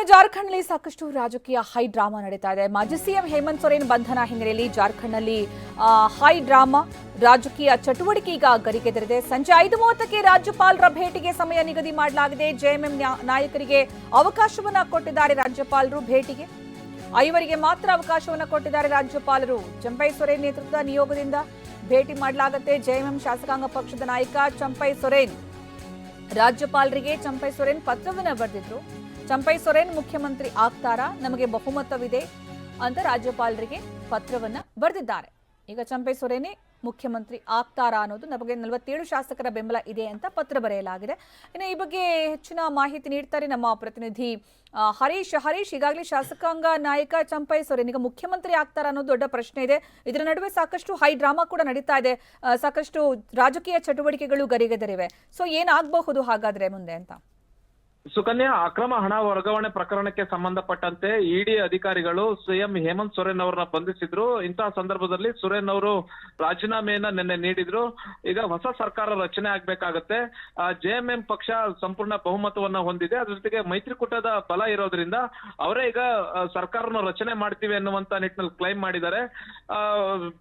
ಇನ್ನು ಜಾರ್ಖಂಡ್ನಲ್ಲಿ ಸಾಕಷ್ಟು ರಾಜಕೀಯ ಹೈ ಡ್ರಾಮಾ ನಡೀತಾ ಇದೆ. ಮಾಜಿ ಸಿಎಂ ಹೇಮಂತ್ ಸೊರೇನ್ ಬಂಧನ ಹಿನ್ನೆಲೆಯಲ್ಲಿ ಜಾರ್ಖಂಡ್ನಲ್ಲಿ ಹೈ ಡ್ರಾಮಾ, ರಾಜಕೀಯ ಚಟುವಟಿಕೆ ಈಗ ಗರಿಗೆದರಿದೆ. ಸಂಜೆ ಐದು ಮೂವತ್ತಕ್ಕೆ ರಾಜ್ಯಪಾಲರ ಭೇಟಿಗೆ ಸಮಯ ನಿಗದಿ ಮಾಡಲಾಗಿದೆ. ಜೆಎಂಎಂ ನಾಯಕರಿಗೆ ಅವಕಾಶವನ್ನ ಕೊಟ್ಟಿದ್ದಾರೆ ರಾಜ್ಯಪಾಲರು ಭೇಟಿಗೆ. ಐವರಿಗೆ ಮಾತ್ರ ಅವಕಾಶವನ್ನ ಕೊಟ್ಟಿದ್ದಾರೆ ರಾಜ್ಯಪಾಲರು. ಚಂಪೈ ಸೊರೇನ್ ನೇತೃತ್ವದ ನಿಯೋಗದಿಂದ ಭೇಟಿ ಮಾಡಲಾಗುತ್ತೆ. ಜೆಎಂಎಂ ಶಾಸಕಾಂಗ ಪಕ್ಷದ ನಾಯಕ ಚಂಪೈ ಸೊರೇನ್. ರಾಜ್ಯಪಾಲರಿಗೆ ಚಂಪೈ ಸೊರೇನ್ ಪತ್ರವನ್ನು ಬರೆದಿದ್ರು. ಚಂಪೈ ಸೊರೇನ್ ಮುಖ್ಯಮಂತ್ರಿ ಆಗ್ತಾರಾ? ನಮಗೆ ಬಹುಮತವಿದೆ ಅಂತ ರಾಜ್ಯಪಾಲರಿಗೆ ಪತ್ರವನ್ನ ಬರೆದಿದ್ದಾರೆ. ಈಗ ಚಂಪೈ ಸೊರೇನೇ ಮುಖ್ಯಮಂತ್ರಿ ಆಗ್ತಾರಾ ಅನ್ನೋದು ನಮಗೆ ನಲವತ್ತೇಳು ಶಾಸಕರ ಬೆಂಬಲ ಇದೆ ಅಂತ ಪತ್ರ ಬರೆಯಲಾಗಿದೆ. ಇನ್ನು ಈ ಬಗ್ಗೆ ಹೆಚ್ಚಿನ ಮಾಹಿತಿ ನೀಡ್ತಾರೆ ನಮ್ಮ ಪ್ರತಿನಿಧಿ ಹರೀಶ್. ಹರೀಶ್, ಈಗಾಗಲೇ ಶಾಸಕಾಂಗ ನಾಯಕ ಚಂಪೈ ಸೊರೇನ್ ಈಗ ಮುಖ್ಯಮಂತ್ರಿ ಆಗ್ತಾರ ಅನ್ನೋದು ದೊಡ್ಡ ಪ್ರಶ್ನೆ ಇದೆ. ಇದರ ನಡುವೆ ಸಾಕಷ್ಟು ಹೈ ಡ್ರಾಮಾ ಕೂಡ ನಡೀತಾ ಇದೆ. ಸಾಕಷ್ಟು ರಾಜಕೀಯ ಚಟುವಟಿಕೆಗಳು ಗರಿಗೆದರಿವೆ. ಸೊ ಏನಾಗಬಹುದು ಹಾಗಾದ್ರೆ ಮುಂದೆ ಅಂತ? ಸುಕನ್ಯಾ, ಅಕ್ರಮ ಹಣ ವರ್ಗಾವಣೆ ಪ್ರಕರಣಕ್ಕೆ ಸಂಬಂಧಪಟ್ಟಂತೆ ಇಡಿ ಅಧಿಕಾರಿಗಳು ಸಿಎಂ ಹೇಮಂತ್ ಸೊರೇನ್ ಅವರನ್ನ ಬಂಧಿಸಿದ್ರು. ಇಂತಹ ಸಂದರ್ಭದಲ್ಲಿ ಸೊರೇನ್ ಅವರು ರಾಜೀನಾಮೆಯನ್ನ ನಿನ್ನೆ ನೀಡಿದ್ರು. ಈಗ ಹೊಸ ಸರ್ಕಾರ ರಚನೆ ಆಗ್ಬೇಕಾಗತ್ತೆ. ಜೆಎಂಎಂ ಪಕ್ಷ ಸಂಪೂರ್ಣ ಬಹುಮತವನ್ನ ಹೊಂದಿದೆ. ಅದ್ರ ಜೊತೆಗೆ ಮೈತ್ರಿಕೂಟದ ಬಲ ಇರೋದ್ರಿಂದ ಅವರೇ ಈಗ ಸರ್ಕಾರನ ರಚನೆ ಮಾಡ್ತೀವಿ ಅನ್ನುವಂತ ನಿಟ್ಟಿನಲ್ಲಿ ಕ್ಲೈಮ್ ಮಾಡಿದ್ದಾರೆ.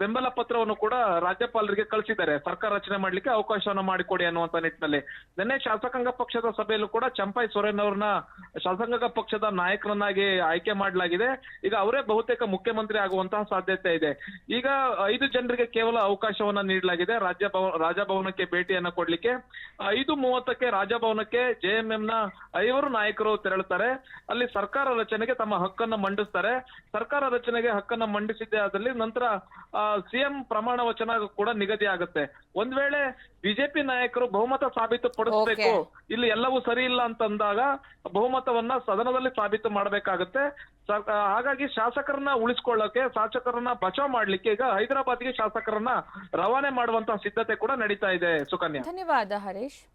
ಬೆಂಬಲ ಪತ್ರವನ್ನು ಕೂಡ ರಾಜ್ಯಪಾಲರಿಗೆ ಕಳಿಸಿದ್ದಾರೆ. ಸರ್ಕಾರ ರಚನೆ ಮಾಡ್ಲಿಕ್ಕೆ ಅವಕಾಶವನ್ನ ಮಾಡಿಕೊಡಿ ಅನ್ನುವಂತ ನಿಟ್ಟಿನಲ್ಲಿ. ನಿನ್ನೆ ಶಾಸಕಾಂಗ ಪಕ್ಷದ ಸಭೆಯಲ್ಲೂ ಕೂಡ ಚಂಪೈ ಸೊರೇನ್ ಅವ್ರನ್ನ ಶಾಸಕಾಂಗ ಪಕ್ಷದ ನಾಯಕರನ್ನಾಗಿ ಆಯ್ಕೆ ಮಾಡಲಾಗಿದೆ. ಈಗ ಅವರೇ ಬಹುತೇಕ ಮುಖ್ಯಮಂತ್ರಿ ಆಗುವಂತಹ ಸಾಧ್ಯತೆ ಇದೆ. ಈಗ ಐದು ಜನರಿಗೆ ಕೇವಲ ಅವಕಾಶವನ್ನ ನೀಡಲಾಗಿದೆ. ರಾಜ್ಯ ರಾಜಭವನಕ್ಕೆ ಭೇಟಿಯನ್ನ ಕೊಡ್ಲಿಕ್ಕೆ. ಐದು ಮೂವತ್ತಕ್ಕೆ ರಾಜಭವನಕ್ಕೆ ಜೆಎಂಎಂ ನ ಐವರು ನಾಯಕರು ತೆರಳುತ್ತಾರೆ. ಅಲ್ಲಿ ಸರ್ಕಾರ ರಚನೆಗೆ ತಮ್ಮ ಹಕ್ಕನ್ನ ಮಂಡಿಸ್ತಾರೆ. ಸರ್ಕಾರ ರಚನೆಗೆ ಹಕ್ಕನ್ನ ಮಂಡಿಸಿದ್ದೇ ಆದಲ್ಲಿ ನಂತರ ಸಿಎಂ ಪ್ರಮಾಣ ವಚನ ಕೂಡ ನಿಗದಿ ಆಗುತ್ತೆ. ಒಂದ್ ವೇಳೆ ಬಿಜೆಪಿ ನಾಯಕರು ಬಹುಮತ ಸಾಬೀತು ಪಡಿಸಬೇಕು ಇಲ್ಲಿ ಎಲ್ಲವೂ ಸರಿ ಇಲ್ಲ ಅಂತಂದಾಗ ಬಹುಮತವನ್ನ ಸದನದಲ್ಲಿ ಸಾಬೀತು ಮಾಡಬೇಕಾಗುತ್ತೆ. ಹಾಗಾಗಿ ಶಾಸಕರನ್ನ ಉಳಿಸ್ಕೊಳ್ಳೋಕೆ, ಶಾಸಕರನ್ನ ಬಚಾವ್ ಮಾಡ್ಲಿಕ್ಕೆ ಈಗ ಹೈದರಾಬಾದ್ಗೆ ಶಾಸಕರನ್ನ ರವಾನೆ ಮಾಡುವಂತಹ ಸಿದ್ಧತೆ ಕೂಡ ನಡೀತಾ ಇದೆ ಸುಕನ್ಯಾ. ಧನ್ಯವಾದ ಹರೀಶ್.